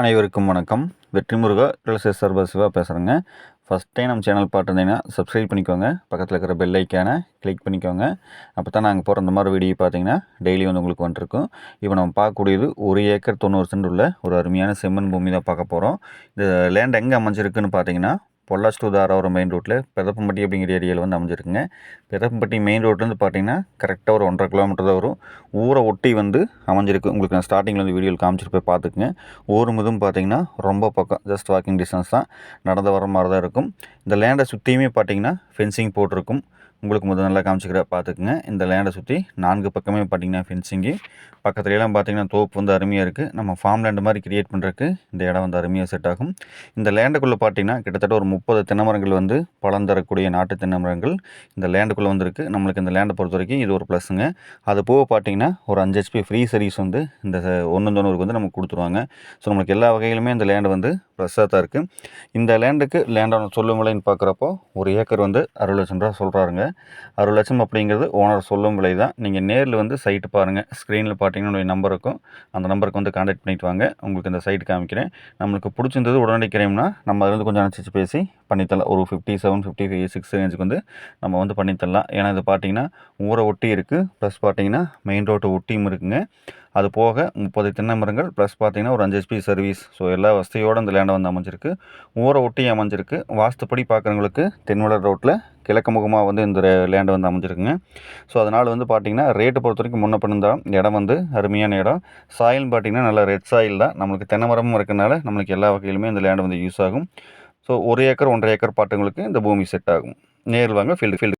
அனைவருக்கும் வணக்கம். வெற்றி முருகா ரிலசேஸ் சர்வர் சிவா பேசுகிறேங்க ஃபஸ்ட் டைம் நம்ம சேனல் பார்த்துருந்தீங்கன்னா சப்ஸ்கிரைப் பண்ணிக்கோங்க. பக்கத்தில் இருக்கிற பெல் ஐக்கானை கிளிக் பண்ணிக்கோங்க. அப்போ தான் நாங்கள் போகிற இந்த மாதிரி வீடியோ பார்த்தீங்கன்னா டெய்லி வந்து உங்களுக்கு வந்துருக்கும். இப்போ நம்ம பார்க்கக்கூடியது ஒரு ஏக்கர் தொண்ணூறு சென்ட் உள்ள ஒரு அருமையான செம்மண் பூமி தான் பார்க்க போகிறோம் இந்த லேண்ட் எங்கே அமைஞ்சிருக்குன்னு பார்த்தீங்கன்னா பொள்ளாச்சி டு ஒரு மெயின் ரோட்டில் பெதப்பம்பட்டி அப்படிங்கிற ஏரியாவில் வந்து அமைஞ்சிருக்குங்க. பெதப்பம்பட்டி மெயின் ரோட்லேருந்து பார்த்தீங்கன்னா கரெக்டாக ஒரு ஒன்றரை கிலோமீட்டர் தான் வரும். ஊரை ஒட்டி வந்து அமைஞ்சிருக்கு. உங்களுக்கு நான் ஸ்டார்டிங்கில் வந்து வீடியோவில் காமிச்சிட்டு போய் பார்த்துக்குங்க. ஊர் முதும் பார்த்தீங்கன்னா ரொம்ப பக்கம் ஜஸ்ட் வாக்கிங் டிஸ்டன்ஸ் தான். நடந்து வர மாதிரி தான் இருக்கும். இந்த லேண்டை சுற்றியுமே பார்த்தீங்கன்னா ஃபென்சிங் போட்டிருக்கும். உங்களுக்கு முதல் நல்லா காமிச்சிக்கிற பார்த்துக்குங்க. இந்த லேண்டை சுற்றி நான்கு பக்கமே பார்த்தீங்கன்னா ஃபென்சிங்கு பக்கத்துலலாம் பார்த்தீங்கன்னா தோப்பு வந்து அருமையாக இருக்குது நம்ம ஃபார்ம் லேண்டு மாதிரி கிரியேட் பண்ணுறதுக்கு இந்த இடம் வந்து அருமையாக செட் ஆகும். இந்த லேண்டுக்குள்ளே பார்த்தீங்கன்னா கிட்டத்தட்ட ஒரு முப்பது தென்னமரங்கள் வந்து பழம் தரக்கூடிய நாட்டு தென்னமரங்கள் இந்த லேண்டுக்குள்ளே வந்துருக்கு. நம்மளுக்கு இந்த லேண்டை பொறுத்த வரைக்கும் இது ஒரு ப்ளஸ்ஸுங்க அது போக பார்த்தீங்கன்னா ஒரு அஞ்சு ஹெச்பி ஃப்ரீ சர்வீஸ் வந்து இந்த ஒன்று தொண்ணூறுக்கு வந்து நமக்கு கொடுத்துருவாங்க. ஸோ நம்மளுக்கு எல்லா வகையிலுமே இந்த லேண்டு வந்து ப்ரெஸ்ஸாக தான் இருக்குது இந்த லேண்டுக்கு லேண்டான சொல்லும் விலைன்னு பார்க்குறப்போ ஒரு ஏக்கர் வந்து அறுபது லட்சம் ரூபா சொல்கிறாருங்க அறுபது லட்சம் அப்படிங்கிறது ஓனர் சொல்லும் விலை தான். நீங்கள் நேரில் வந்து சைட்டு பாருங்கள் ஸ்க்ரீனில் பார்த்தீங்கன்னா நம்பர் இருக்கும். அந்த நம்பருக்கு வந்து காண்டாக்ட் பண்ணிட்டு வாங்க. உங்களுக்கு இந்த சைட் காமிக்கிறேன். நம்மளுக்கு பிடிச்சிருந்தது உடனடி கிரைம்னா நம்ம அதுலேருந்து கொஞ்சம் அனுசரித்து பேசி பண்ணித்தரலாம். ஒரு fifty seven fifty five six ரேஞ்சுக்கு வந்து நம்ம வந்து பண்ணித்தரலாம். ஏன்னா இது பார்த்தீங்கன்னா ஊரை ஒட்டி இருக்குது ப்ளஸ் பார்த்தீங்கன்னா மெயின் ரோட்டு ஒட்டியும் இருக்குங்க. அது போக முப்பது தென்னை மரங்கள் ப்ளஸ் பார்த்தீங்கன்னா ஒரு அஞ்சு ஹெச்பி சர்வீஸ் ஸோ எல்லா வசதியோடு அந்த லேண்டை வந்து அமைஞ்சிருக்கு. ஊரை ஒட்டி அமைஞ்சிருக்கு. வாஸ்துப்படி பார்க்குறவங்களுக்கு தென்வளர் ரோட்டில் கிழக்கு முகமாக வந்து இந்த லேண்டு வந்து அமைஞ்சிருக்குங்க. ஸோ அதனால் வந்து பார்த்திங்கன்னா ரேட்டு பொறுத்த வரைக்கும் முன்ன பண்ணிருந்தாலும் இடம் வந்து அருமையான இடம். சாயில்னு பார்த்திங்கன்னா நல்ல ரெட் சாயில் தான். நம்மளுக்கு தென்னை மரமும் இருக்கிறனால நம்மளுக்கு எல்லா வகையிலுமே இந்த லேண்டு வந்து யூஸ் ஆகும். ஸோ ஒரு ஏக்கர் ஒன்றரை ஏக்கர் பாட்டுங்களுக்கு இந்த பூமி செட் ஆகும். நேரில் வாங்க ஃபீல்டு ஃபீல்டு